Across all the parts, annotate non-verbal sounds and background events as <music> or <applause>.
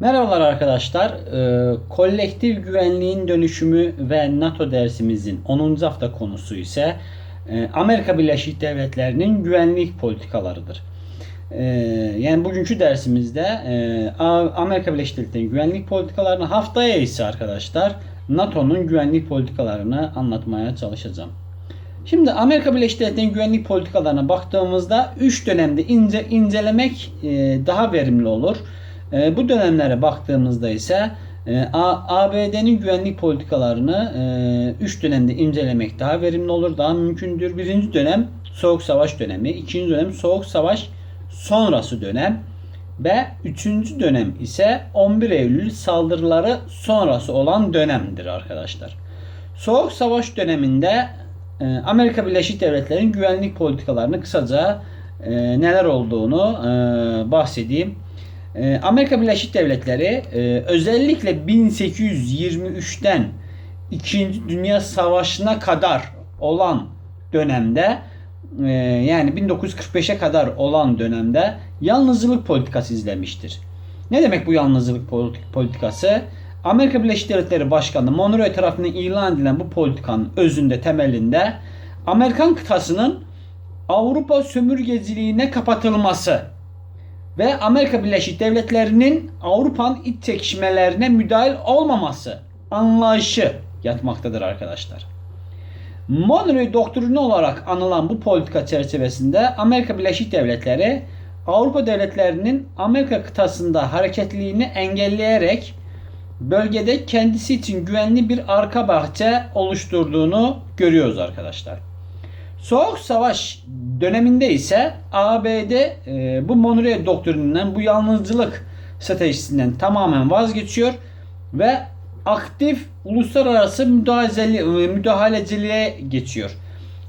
Merhabalar arkadaşlar. Ee, kolektif güvenliğin dönüşümü ve NATO dersimizin 10. hafta konusu ise e, Amerika Birleşik Devletleri'nin güvenlik politikalarıdır. Ee, yani bugünkü dersimizde e, Amerika Birleşik Devletleri'nin güvenlik politikalarını haftaya ise arkadaşlar NATO'nun güvenlik politikalarını anlatmaya çalışacağım. Şimdi Amerika Birleşik Devletleri'nin güvenlik politikalarına baktığımızda 3 dönemde ince incelemek e, daha verimli olur. E, bu dönemlere baktığımızda ise e, ABD'nin güvenlik politikalarını 3 dönemde incelemek daha verimli olur, daha mümkündür. Birinci dönem Soğuk Savaş dönemi, ikinci dönem Soğuk Savaş sonrası dönem ve üçüncü dönem ise 11 Eylül saldırıları sonrası olan dönemdir arkadaşlar. Soğuk Savaş döneminde e, Amerika Birleşik Devletleri'nin güvenlik politikalarını kısaca e, neler olduğunu e, bahsedeyim. E, Amerika Birleşik Devletleri e, özellikle 1823'ten 2. Dünya Savaşı'na kadar olan dönemde e, yani 1945'e kadar olan dönemde yalnızlık politikası izlemiştir. Ne demek bu yalnızlık politik- politikası? Amerika Birleşik Devletleri Başkanı Monroe tarafından ilan edilen bu politikanın özünde temelinde Amerikan kıtasının Avrupa sömürgeciliğine kapatılması ve Amerika Birleşik Devletleri'nin Avrupa'nın iç çekişmelerine müdahil olmaması anlayışı yatmaktadır arkadaşlar. Monroe doktrini olarak anılan bu politika çerçevesinde Amerika Birleşik Devletleri Avrupa devletlerinin Amerika kıtasında hareketliliğini engelleyerek bölgede kendisi için güvenli bir arka bahçe oluşturduğunu görüyoruz arkadaşlar. Soğuk Savaş döneminde ise ABD e, bu Monroe doktrininden, bu yalnızcılık stratejisinden tamamen vazgeçiyor ve aktif uluslararası müdahaleli, e, müdahaleciliğe geçiyor.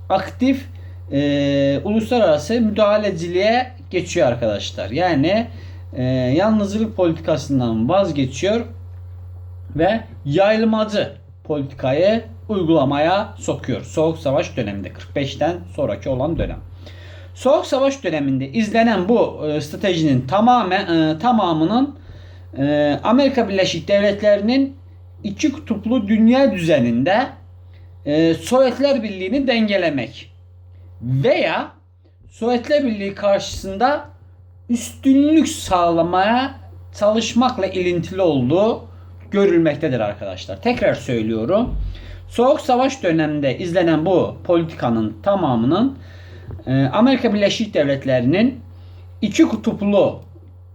Aktif e, uluslararası müdahaleciliğe geçiyor arkadaşlar. Yani e, yalnızlık politikasından vazgeçiyor ve yayılmacı politikayı uygulamaya sokuyor. Soğuk Savaş döneminde 45'ten sonraki olan dönem. Soğuk Savaş döneminde izlenen bu e, stratejinin tamamen e, tamamının e, Amerika Birleşik Devletleri'nin iki kutuplu dünya düzeninde e, Sovyetler Birliği'ni dengelemek veya Sovyetler Birliği karşısında üstünlük sağlamaya çalışmakla ilintili olduğu görülmektedir arkadaşlar. Tekrar söylüyorum. Soğuk Savaş döneminde izlenen bu politikanın tamamının e, Amerika Birleşik Devletleri'nin iki kutuplu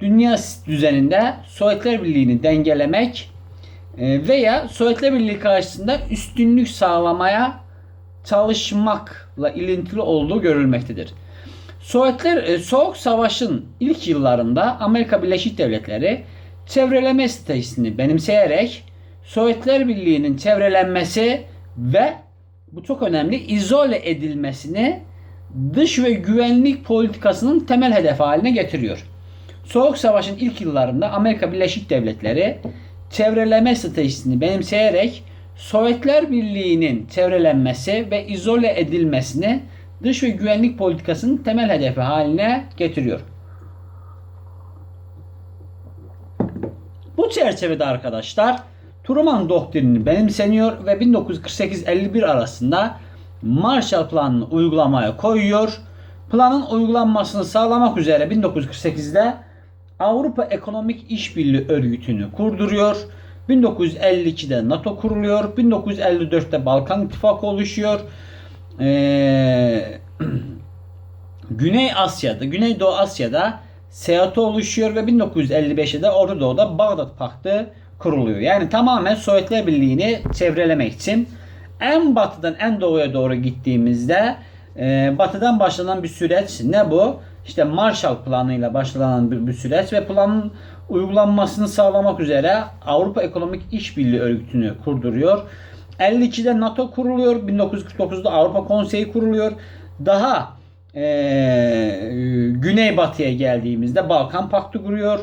dünya düzeninde Sovyetler Birliği'ni dengelemek e, veya Sovyetler Birliği karşısında üstünlük sağlamaya çalışmakla ilintili olduğu görülmektedir. Sovyetler e, Soğuk Savaş'ın ilk yıllarında Amerika Birleşik Devletleri çevreleme stratejisini benimseyerek Sovyetler Birliği'nin çevrelenmesi ve bu çok önemli izole edilmesini dış ve güvenlik politikasının temel hedefi haline getiriyor. Soğuk Savaş'ın ilk yıllarında Amerika Birleşik Devletleri çevreleme stratejisini benimseyerek Sovyetler Birliği'nin çevrelenmesi ve izole edilmesini dış ve güvenlik politikasının temel hedefi haline getiriyor. Bu çerçevede arkadaşlar Truman doktrini benimseniyor ve 1948-51 arasında Marshall Planı'nı uygulamaya koyuyor. Planın uygulanmasını sağlamak üzere 1948'de Avrupa Ekonomik İşbirliği Örgütü'nü kurduruyor. 1952'de NATO kuruluyor. 1954'te Balkan İttifakı oluşuyor. Ee, <clears throat> Güney Asya'da, Güneydoğu Asya'da SEATO oluşuyor ve 1955'te de Orta Doğu'da Bağdat Paktı kuruluyor. Yani tamamen Sovyetler Birliği'ni çevrelemek için en batıdan en doğuya doğru gittiğimizde e, batıdan başlanan bir süreç ne bu? İşte Marshall Planı'yla başlanan bir, bir süreç ve planın uygulanmasını sağlamak üzere Avrupa Ekonomik İşbirliği Örgütü'nü kurduruyor. 52'de NATO kuruluyor. 1949'da Avrupa Konseyi kuruluyor. Daha e, Güneybatı'ya geldiğimizde Balkan Paktı kuruyor.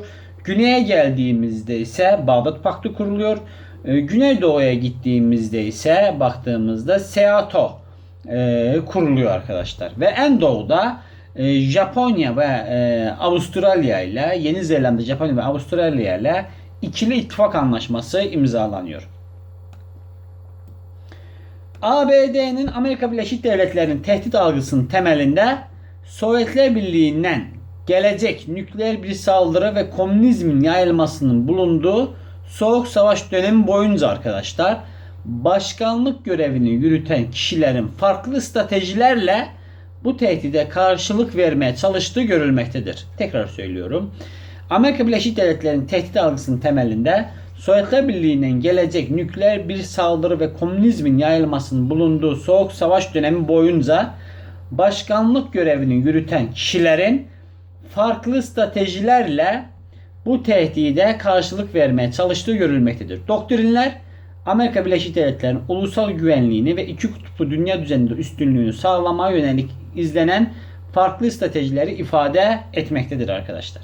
Güney'e geldiğimizde ise Bağdat Paktı kuruluyor. E, Güneydoğu'ya gittiğimizde ise baktığımızda SEATO e, kuruluyor arkadaşlar. Ve en doğuda e, Japonya ve e, Avustralya ile Yeni Zelanda, Japonya ve Avustralya ile ikili ittifak anlaşması imzalanıyor. ABD'nin Amerika Birleşik Devletleri'nin tehdit algısının temelinde Sovyetler Birliği'nden gelecek nükleer bir saldırı ve komünizmin yayılmasının bulunduğu Soğuk Savaş dönemi boyunca arkadaşlar başkanlık görevini yürüten kişilerin farklı stratejilerle bu tehdide karşılık vermeye çalıştığı görülmektedir. Tekrar söylüyorum. Amerika Birleşik Devletleri'nin tehdit algısının temelinde Sovyetler Birliği'nden gelecek nükleer bir saldırı ve komünizmin yayılmasının bulunduğu Soğuk Savaş dönemi boyunca başkanlık görevini yürüten kişilerin farklı stratejilerle bu tehdide karşılık vermeye çalıştığı görülmektedir. Doktrinler Amerika Birleşik Devletleri'nin ulusal güvenliğini ve iki kutuplu dünya düzeninde üstünlüğünü sağlamaya yönelik izlenen farklı stratejileri ifade etmektedir arkadaşlar.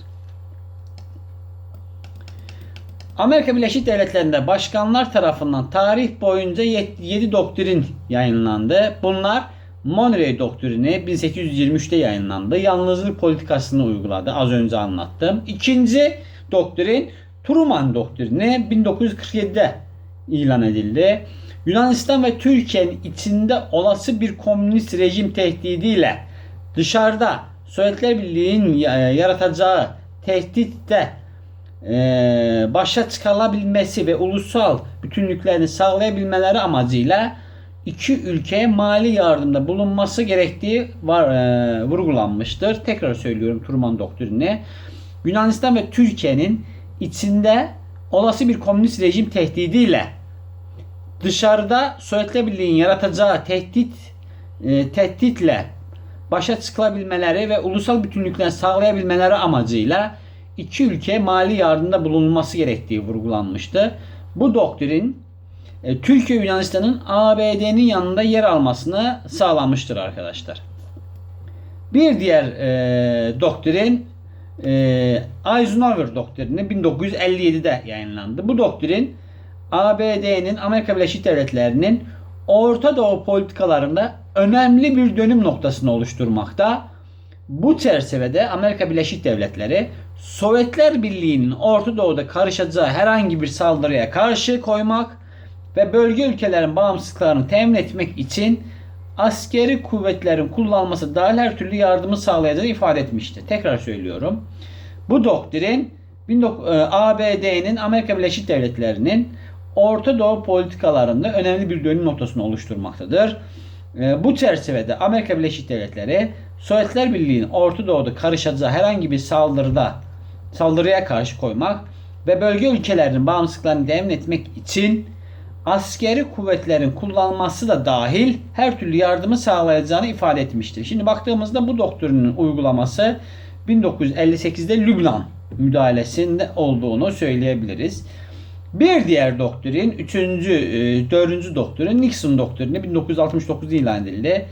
Amerika Birleşik Devletleri'nde başkanlar tarafından tarih boyunca 7 doktrin yayınlandı. Bunlar Monroe doktrini 1823'te yayınlandı. Yalnızlık politikasını uyguladı. Az önce anlattım. İkinci doktrin Truman doktrini 1947'de ilan edildi. Yunanistan ve Türkiye'nin içinde olası bir komünist rejim tehdidiyle dışarıda Sovyetler Birliği'nin yaratacağı tehditte e, başa çıkarılabilmesi ve ulusal bütünlüklerini sağlayabilmeleri amacıyla iki ülkeye mali yardımda bulunması gerektiği var, e, vurgulanmıştır. Tekrar söylüyorum Truman doktrini. Yunanistan ve Türkiye'nin içinde olası bir komünist rejim tehdidiyle dışarıda Sovyetler Birliği'nin yaratacağı tehdit e, tehditle başa çıkılabilmeleri ve ulusal bütünlüklerini sağlayabilmeleri amacıyla iki ülke mali yardımda bulunması gerektiği vurgulanmıştı. Bu doktrin Türkiye Yunanistan'ın ABD'nin yanında yer almasını sağlamıştır arkadaşlar. Bir diğer e, doktrin e, Eisenhower doktrini 1957'de yayınlandı. Bu doktrin ABD'nin Amerika Birleşik Devletleri'nin Orta Doğu politikalarında önemli bir dönüm noktasını oluşturmakta. Bu çerçevede Amerika Birleşik Devletleri Sovyetler Birliği'nin Orta Doğu'da karışacağı herhangi bir saldırıya karşı koymak ve bölge ülkelerin bağımsızlıklarını temin etmek için askeri kuvvetlerin kullanılması dahil her türlü yardımı sağlayacağını ifade etmişti. Tekrar söylüyorum. Bu doktrin ABD'nin Amerika Birleşik Devletleri'nin Orta Doğu politikalarında önemli bir dönüm noktasını oluşturmaktadır. E, bu çerçevede Amerika Birleşik Devletleri Sovyetler Birliği'nin Orta Doğu'da karışacağı herhangi bir saldırıda saldırıya karşı koymak ve bölge ülkelerinin bağımsızlıklarını devam etmek için askeri kuvvetlerin kullanılması da dahil her türlü yardımı sağlayacağını ifade etmiştir. Şimdi baktığımızda bu doktrinin uygulaması 1958'de Lübnan müdahalesinde olduğunu söyleyebiliriz. Bir diğer doktrin, üçüncü, e, dördüncü doktrin Nixon doktrini 1969'da ilan edildi.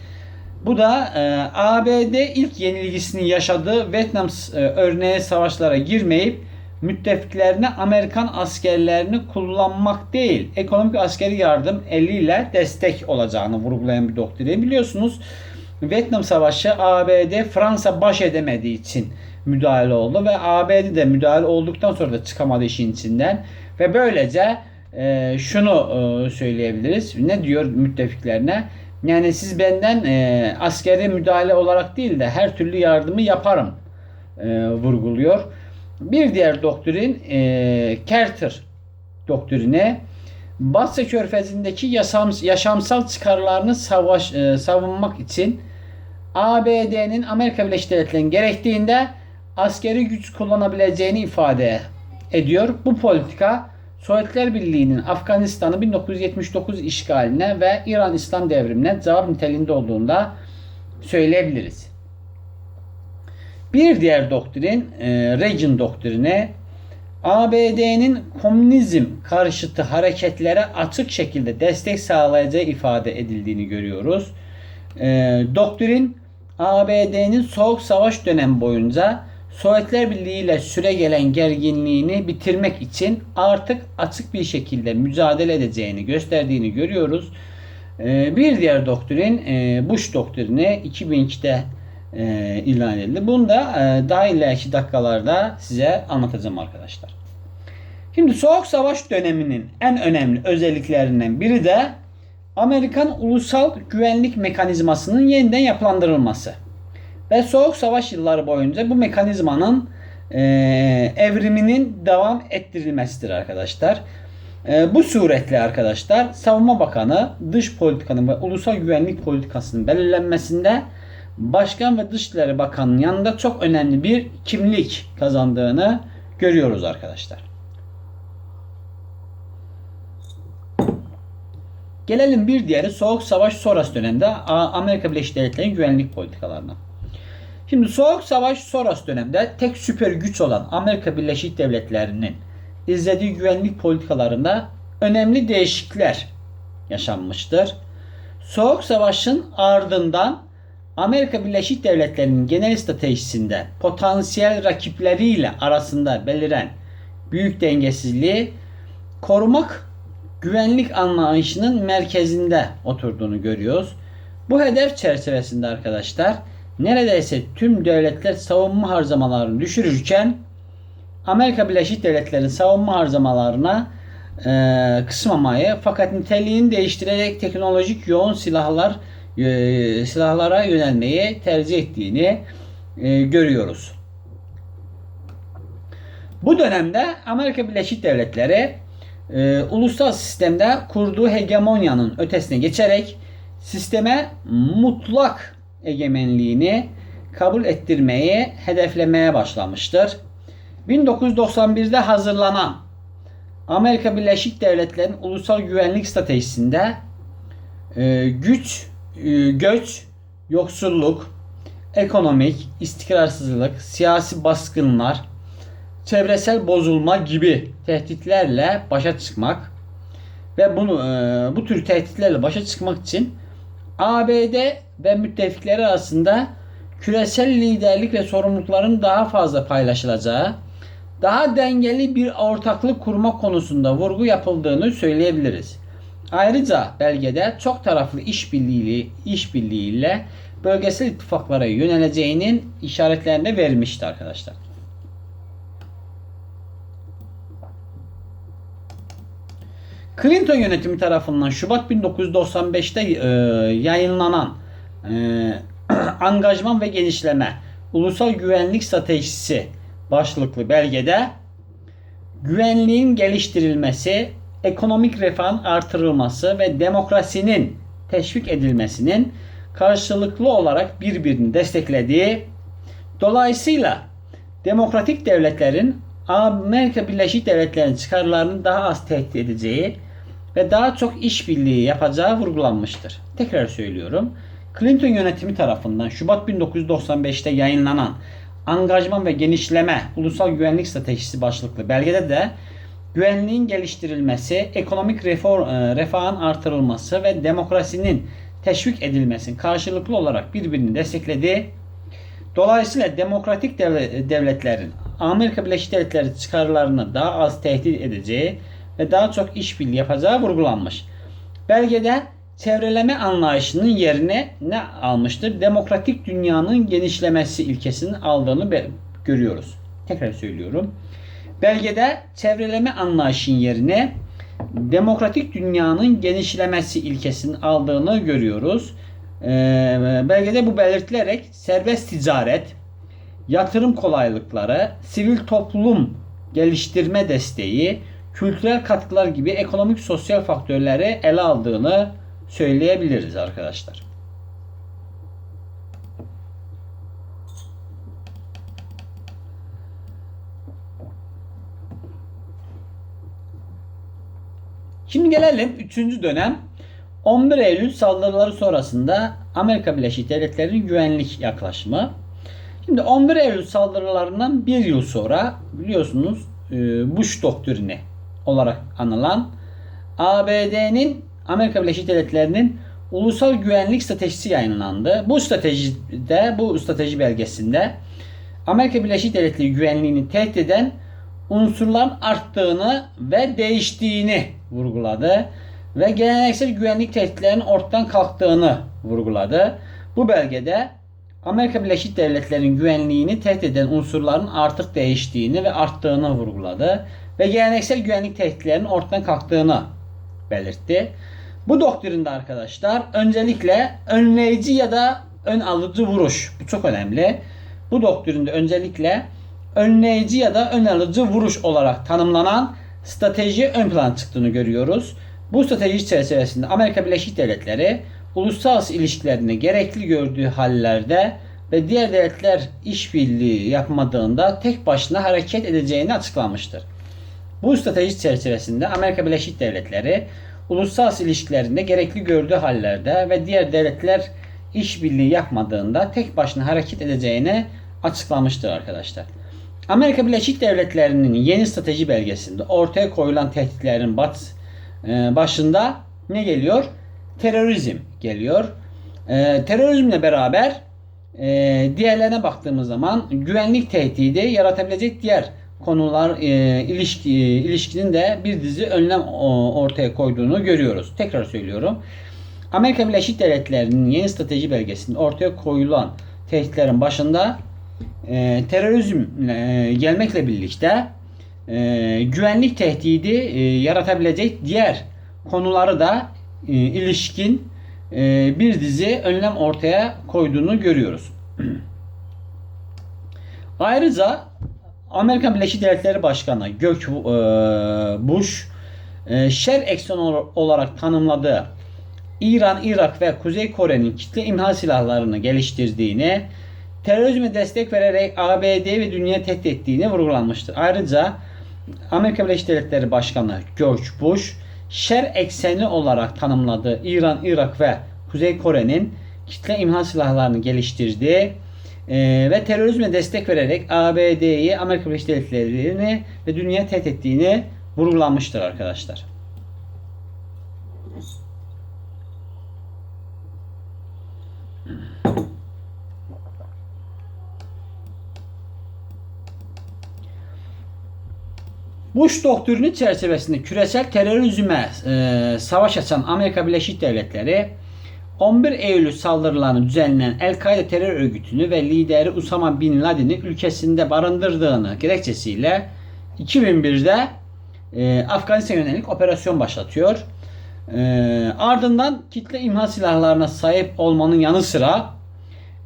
Bu da e, ABD ilk yenilgisini yaşadığı Vietnam e, örneği savaşlara girmeyip müttefiklerine Amerikan askerlerini kullanmak değil, ekonomik askeri yardım eliyle destek olacağını vurgulayan bir doktrin. Biliyorsunuz Vietnam Savaşı ABD Fransa baş edemediği için müdahale oldu ve ABD de müdahale olduktan sonra da çıkamadı işin içinden ve böylece e, şunu e, söyleyebiliriz. Ne diyor müttefiklerine? Yani siz benden e, askeri müdahale olarak değil de her türlü yardımı yaparım e, vurguluyor. Bir diğer doktrin e, Carter doktrini Basra Körfezi'ndeki yaşam, yaşamsal çıkarlarını savaş, e, savunmak için ABD'nin Amerika Birleşik Devletleri'nin gerektiğinde askeri güç kullanabileceğini ifade ediyor. Bu politika Sovyetler Birliği'nin Afganistan'ı 1979 işgaline ve İran İslam devrimine cevap niteliğinde olduğunda söyleyebiliriz. Bir diğer doktrin e, Reagan doktrini ABD'nin komünizm karşıtı hareketlere açık şekilde destek sağlayacağı ifade edildiğini görüyoruz. E, doktrin ABD'nin Soğuk Savaş dönemi boyunca Sovyetler Birliği ile süre gelen gerginliğini bitirmek için artık açık bir şekilde mücadele edeceğini gösterdiğini görüyoruz. E, bir diğer doktrin e, Bush doktrini 2002'de e, ilan edildi. Bunu da e, daha ileriki dakikalarda size anlatacağım arkadaşlar. Şimdi Soğuk Savaş döneminin en önemli özelliklerinden biri de Amerikan ulusal güvenlik mekanizmasının yeniden yapılandırılması. Ve Soğuk Savaş yılları boyunca bu mekanizmanın e, evriminin devam ettirilmesidir arkadaşlar. E, bu suretle arkadaşlar Savunma Bakanı dış politikanın ve ulusal güvenlik politikasının belirlenmesinde Başkan ve Dışişleri Bakanı'nın yanında çok önemli bir kimlik kazandığını görüyoruz arkadaşlar. Gelelim bir diğeri Soğuk Savaş sonrası dönemde Amerika Birleşik Devletleri'nin güvenlik politikalarına. Şimdi Soğuk Savaş sonrası dönemde tek süper güç olan Amerika Birleşik Devletleri'nin izlediği güvenlik politikalarında önemli değişiklikler yaşanmıştır. Soğuk Savaş'ın ardından Amerika Birleşik Devletleri'nin genel stratejisinde potansiyel rakipleriyle arasında beliren büyük dengesizliği korumak güvenlik anlayışının merkezinde oturduğunu görüyoruz. Bu hedef çerçevesinde arkadaşlar neredeyse tüm devletler savunma harcamalarını düşürürken Amerika Birleşik Devletleri'nin savunma harcamalarına e, kısmamayı fakat niteliğini değiştirerek teknolojik yoğun silahlar e, silahlara yönelmeyi tercih ettiğini e, görüyoruz. Bu dönemde Amerika Birleşik Devletleri e, ulusal sistemde kurduğu hegemonyanın ötesine geçerek sisteme mutlak egemenliğini kabul ettirmeyi hedeflemeye başlamıştır. 1991'de hazırlanan Amerika Birleşik Devletleri'nin ulusal güvenlik stratejisinde e, güç, göç, yoksulluk, ekonomik istikrarsızlık, siyasi baskınlar, çevresel bozulma gibi tehditlerle başa çıkmak ve bunu e, bu tür tehditlerle başa çıkmak için ABD ve müttefikleri arasında küresel liderlik ve sorumlulukların daha fazla paylaşılacağı, daha dengeli bir ortaklık kurma konusunda vurgu yapıldığını söyleyebiliriz. Ayrıca belgede çok taraflı işbirliği işbirliğiyle bölgesel ittifaklara yöneleceğinin işaretlerini vermişti arkadaşlar. Clinton yönetimi tarafından Şubat 1995'te e, yayınlanan e, <clears throat> Angajman ve Genişleme Ulusal Güvenlik Stratejisi başlıklı belgede güvenliğin geliştirilmesi, ekonomik refahın artırılması ve demokrasinin teşvik edilmesinin karşılıklı olarak birbirini desteklediği, dolayısıyla demokratik devletlerin Amerika Birleşik Devletleri'nin çıkarlarını daha az tehdit edeceği ve daha çok işbirliği yapacağı vurgulanmıştır. Tekrar söylüyorum. Clinton yönetimi tarafından Şubat 1995'te yayınlanan Angajman ve Genişleme Ulusal Güvenlik Stratejisi başlıklı belgede de güvenliğin geliştirilmesi, ekonomik reform, e, refahın artırılması ve demokrasinin teşvik edilmesinin karşılıklı olarak birbirini desteklediği, dolayısıyla demokratik devletlerin Amerika Birleşik Devletleri çıkarlarını daha az tehdit edeceği ve daha çok işbirliği yapacağı vurgulanmış. Belgede çevreleme anlayışının yerine ne almıştır? Demokratik dünyanın genişlemesi ilkesini aldığını görüyoruz. Tekrar söylüyorum. Belgede çevreleme anlayışın yerine demokratik dünyanın genişlemesi ilkesini aldığını görüyoruz. Ee, belgede bu belirtilerek serbest ticaret, yatırım kolaylıkları, sivil toplum geliştirme desteği, kültürel katkılar gibi ekonomik sosyal faktörleri ele aldığını söyleyebiliriz arkadaşlar. Şimdi gelelim 3. dönem 11 Eylül saldırıları sonrasında Amerika Birleşik Devletleri'nin güvenlik yaklaşımı. Şimdi 11 Eylül saldırılarından bir yıl sonra biliyorsunuz e, Bush doktrini olarak anılan ABD'nin Amerika Birleşik Devletleri'nin ulusal güvenlik stratejisi yayınlandı. Bu stratejide, bu strateji belgesinde Amerika Birleşik Devletleri güvenliğini tehdit eden unsurların arttığını ve değiştiğini vurguladı ve geleneksel güvenlik tehditlerinin ortadan kalktığını vurguladı. Bu belgede Amerika Birleşik Devletleri'nin güvenliğini tehdit eden unsurların artık değiştiğini ve arttığını vurguladı ve geleneksel güvenlik tehditlerinin ortadan kalktığını belirtti. Bu doktrinde arkadaşlar öncelikle önleyici ya da ön alıcı vuruş. Bu çok önemli. Bu doktrinde öncelikle önleyici ya da ön alıcı vuruş olarak tanımlanan strateji ön plan çıktığını görüyoruz. Bu strateji çerçevesinde Amerika Birleşik Devletleri uluslararası ilişkilerini gerekli gördüğü hallerde ve diğer devletler işbirliği yapmadığında tek başına hareket edeceğini açıklamıştır. Bu strateji çerçevesinde Amerika Birleşik Devletleri uluslararası ilişkilerinde gerekli gördüğü hallerde ve diğer devletler işbirliği yapmadığında tek başına hareket edeceğini açıklamıştır arkadaşlar. Amerika Birleşik Devletleri'nin yeni strateji belgesinde ortaya koyulan tehditlerin bat, e, başında ne geliyor? Terörizm geliyor. E, terörizmle beraber e, diğerlerine baktığımız zaman güvenlik tehdidi yaratabilecek diğer konular e, ilişki ilişkinin de bir dizi önlem ortaya koyduğunu görüyoruz. Tekrar söylüyorum. Amerika Birleşik Devletleri'nin yeni strateji belgesinde ortaya koyulan tehditlerin başında e, terörizm e, gelmekle birlikte e, güvenlik tehdidi e, yaratabilecek diğer konuları da e, ilişkin e, bir dizi önlem ortaya koyduğunu görüyoruz. <clears throat> Ayrıca Amerika Birleşik Devletleri Başkanı Gök e, Bush e, şer eksen olarak tanımladığı İran, Irak ve Kuzey Kore'nin kitle imha silahlarını geliştirdiğini, terörizme destek vererek ABD ve dünya tehdit ettiğini vurgulanmıştır. Ayrıca Amerika Birleşik Devletleri Başkanı George Bush şer ekseni olarak tanımladığı İran, Irak ve Kuzey Kore'nin kitle imha silahlarını geliştirdiği e, ve terörizme destek vererek ABD'yi, Amerika Birleşik Devletleri'ni ve dünya tehdit ettiğini vurgulanmıştır arkadaşlar. Bush doktrini çerçevesinde küresel terörizme e, savaş açan Amerika Birleşik Devletleri 11 Eylül saldırılarını düzenleyen El-Kaide terör örgütünü ve lideri Usama Bin Laden'i ülkesinde barındırdığını gerekçesiyle 2001'de e, Afganistan yönelik operasyon başlatıyor. E, ardından kitle imha silahlarına sahip olmanın yanı sıra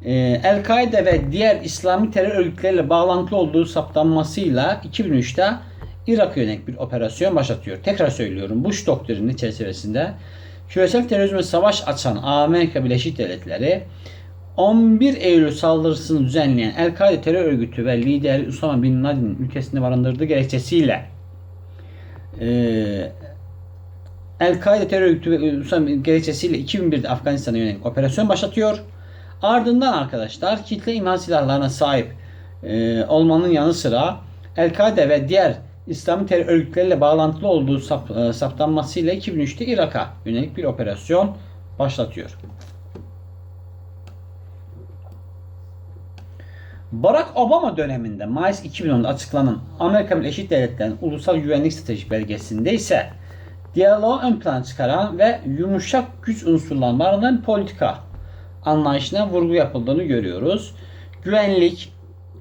e, El-Kaide ve diğer İslami terör örgütleriyle bağlantılı olduğu saptanmasıyla 2003'te Irak'a yönelik bir operasyon başlatıyor. Tekrar söylüyorum Bush doktrini çerçevesinde küresel terörizme savaş açan Amerika Birleşik Devletleri 11 Eylül saldırısını düzenleyen El-Kaide terör örgütü ve lideri Osama Bin Laden'in ülkesinde barındırdığı gerekçesiyle e, El-Kaide terör örgütü ve Osama gerekçesiyle 2001'de Afganistan'a yönelik operasyon başlatıyor. Ardından arkadaşlar kitle imha silahlarına sahip e, olmanın yanı sıra El-Kaide ve diğer İslami terör örgütleriyle bağlantılı olduğu sap, e, saptanmasıyla 2003'te Irak'a yönelik bir operasyon başlatıyor. Barack Obama döneminde Mayıs 2010'da açıklanan Amerika Birleşik Devletleri'nin Ulusal Güvenlik Stratejik Belgesi'nde ise diyaloğu ön plana çıkaran ve yumuşak güç unsurlarından barındıran politika anlayışına vurgu yapıldığını görüyoruz. Güvenlik,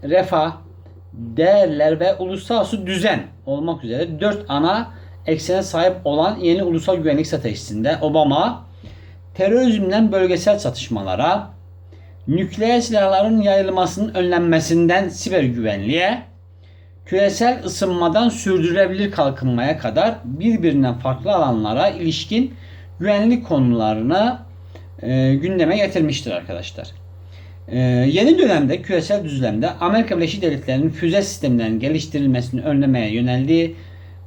refah, değerler ve uluslararası düzen olmak üzere dört ana eksene sahip olan yeni ulusal güvenlik stratejisinde Obama terörizmden bölgesel çatışmalara, nükleer silahların yayılmasının önlenmesinden siber güvenliğe, küresel ısınmadan sürdürülebilir kalkınmaya kadar birbirinden farklı alanlara ilişkin güvenlik konularını e, gündeme getirmiştir arkadaşlar. Ee, yeni dönemde küresel düzlemde Amerika Birleşik Devletleri'nin füze sistemlerinin geliştirilmesini önlemeye yöneldiği,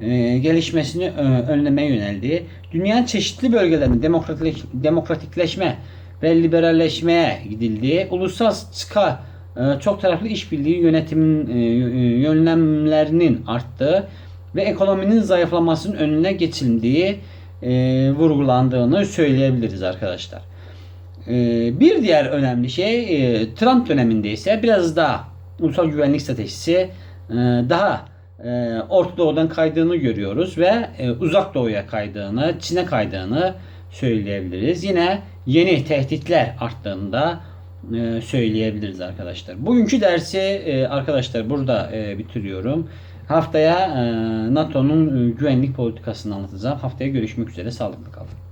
e, gelişmesini e, önlemeye yöneldiği, dünyanın çeşitli bölgelerinde demokratikleş, demokratikleşme ve liberalleşmeye gidildiği, uluslararası çıka e, çok taraflı işbirliği yönetimin e, yönlemlerinin arttığı ve ekonominin zayıflamasının önüne geçildiği vurgulandığını söyleyebiliriz arkadaşlar. Ee, bir diğer önemli şey e, Trump döneminde ise biraz daha ulusal güvenlik stratejisi e, daha e, Orta Doğu'dan kaydığını görüyoruz ve Uzak Doğu'ya kaydığını, Çin'e kaydığını söyleyebiliriz. Yine yeni tehditler arttığında e, söyleyebiliriz arkadaşlar. Bugünkü dersi arkadaşlar burada bitiriyorum. Haftaya NATO'nun güvenlik politikasını anlatacağım. Haftaya görüşmek üzere. Sağlıklı kalın.